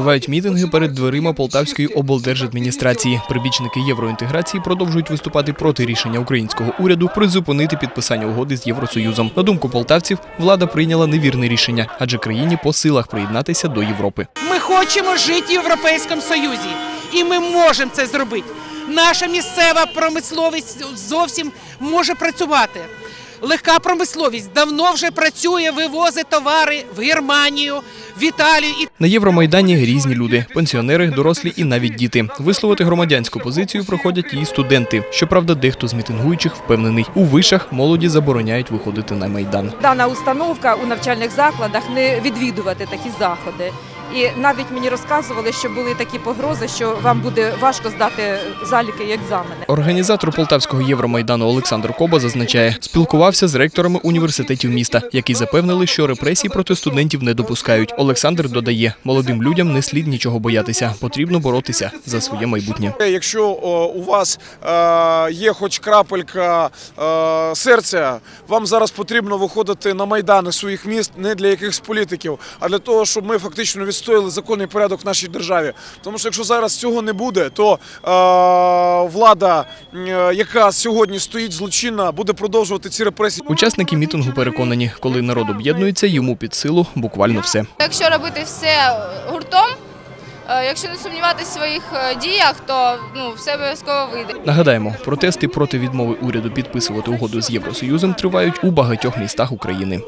Тривають мітинги перед дверима Полтавської облдержадміністрації. Прибічники євроінтеграції продовжують виступати проти рішення українського уряду призупинити підписання угоди з Євросоюзом. На думку полтавців, влада прийняла невірне рішення, адже країні по силах приєднатися до Європи. Ми хочемо жити в Європейському Союзі, і ми можемо це зробити. Наша місцева промисловість зовсім може працювати. Легка промисловість давно вже працює, вивозить товари в Германію, в Італію і На Євромайдані різні люди пенсіонери, дорослі і навіть діти. Висловити громадянську позицію проходять і студенти. Щоправда, дехто з мітингуючих впевнений, у вишах молоді забороняють виходити на майдан. дана установка у навчальних закладах не відвідувати такі заходи. І навіть мені розказували, що були такі погрози, що вам буде важко здати заліки і екзамени. Організатор полтавського Євромайдану Олександр Коба зазначає, спілкувався з ректорами університетів міста, які запевнили, що репресій проти студентів не допускають. Олександр додає, молодим людям не слід нічого боятися, потрібно боротися за своє майбутнє. Якщо у вас е, є хоч крапелька е, серця, вам зараз потрібно виходити на майдани своїх міст не для якихось політиків, а для того, щоб ми фактично відстояли законний порядок в нашій державі. Тому що якщо зараз цього не буде, то е, влада, е, яка сьогодні стоїть злочинна, буде продовжувати ці репресії. Учасники мітингу переконані, коли народ об'єднується, йому під силу буквально все. Якщо робити все гуртом, е, якщо не сумніватися в своїх е, діях, то ну все обов'язково вийде. Нагадаємо, протести проти відмови уряду підписувати угоду з Євросоюзом тривають у багатьох містах України.